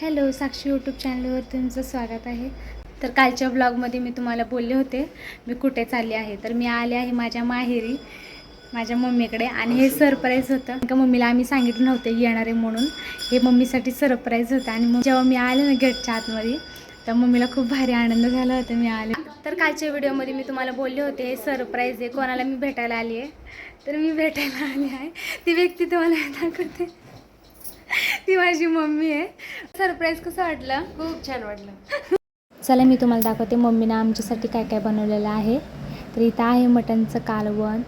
Hello साक्षी YouTube चॅनलवर तुमचं स्वागत आहे. तर कालच्या ब्लॉगमध्ये मी तुम्हाला बोलले होते मी कुठे चालले आहे? तर मी आले आहे माझ्या माहेरी माझ्या मम्मीकडे. आणि हे सरप्राईज होतं. का मम्मीला आम्ही सांगितलं नव्हतं येणार आहे म्हणून. हे मम्मीसाठी सरप्राईज होतं. आणि मग जेव्हा मी आले ना गेटच्या आतमध्ये तर मम्मीला खूप भारी आनंद झाला होता मी आले. तर कालच्या व्हिडिओमध्ये मी तुम्हाला बोलले होते हे सरप्राईज आहे. कोणाला मी भेटायला आली आहे? तर मी भेटायला आली आहे. ती व्यक्ती तुम्हाला दाखवते. ती माझी मम्मी आहे. सरप्राईज कसं वाटलं? खूप छान वाटलं. चला मी तुम्हाला दाखवते मम्मीनं आमच्यासाठी काय काय बनवलेलं आहे. तर इथं आहे मटणचं कालवण.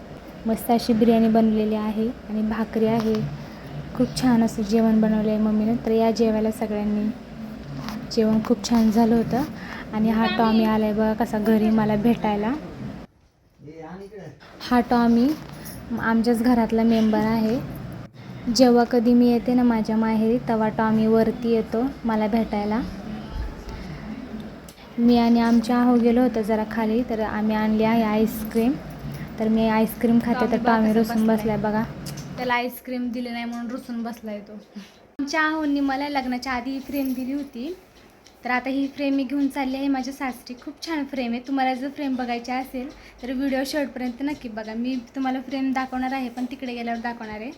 मस्त अशी बिर्याणी बनवलेली आहे आणि भाकरी आहे. खूप छान असं जेवण बनवलं आहे मम्मीनं. तर या जेवायला सगळ्यांनी. जेवण खूप छान झालं होतं. आणि हा टॉमी आला आहे बघा कसा घरी मला भेटायला. हा टॉमी आमच्याच घरातला मेंबर आहे. जेव्हा कधी मी येते ना माझ्या माहेरी तेव्हा टॉमी वरती येतो मला भेटायला. मी आणि आमच्या आहो गेलो होतो जरा खाली तर आम्ही आणली आहे आईस्क्रीम. तर मी आईस्क्रीम खाते तर टॉमी रुसून बसलाय. बघा. त्याला आईस्क्रीम दिली नाही म्हणून रुसून बसलाय तो. आमच्या आहोंनी मला लग्नाच्या आधी ही फ्रेम दिली होती. तर आता ही फ्रेम मी घेऊन चालली आहे. माझ्या सासरी खूप छान फ्रेम आहे. तुम्हाला जर फ्रेम बघायची असेल तर व्हिडिओ शेवटपर्यंत नक्की बघा. मी तुम्हाला फ्रेम दाखवणार आहे पण तिकडे गेल्यावर दाखवणार आहे.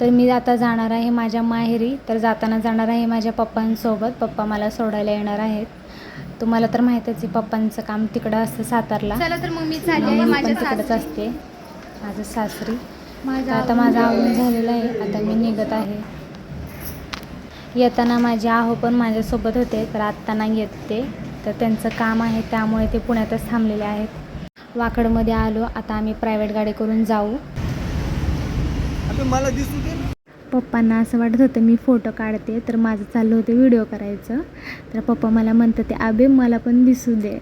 तर मी आता जाणार आहे माझ्या माहेरी. तर जाताना जाणार आहे माझ्या पप्पांसोबत. पप्पा मला सोडायला येणार आहेत. तुम्हाला तर माहीतच आहे पप्पांचं काम तिकडं असतं सातारला. चला तर मग मी चालली आहे मी पण माझ्या तिकडंच सासरी. असते. माझं सासरी. तर माझं आता माझं आवडून झालेलं आहे. आता मी निघत आहे. येताना माझे आहो पण माझ्यासोबत होते तर आत्ता नाही येत ते. तर त्यांचं काम आहे त्यामुळे ते पुण्यातच थांबलेले आहेत. वाकडमध्ये आलो. आता आम्ही प्रायव्हेट गाडी करून जाऊ. अबे मला दिसू दे. पप्पांना असं वाटत होतं मी फोटो काढते तर माझं चाललं होतं व्हिडिओ करायचं. तर पप्पा मला म्हणतात ते अबे मला पण दिसू दे.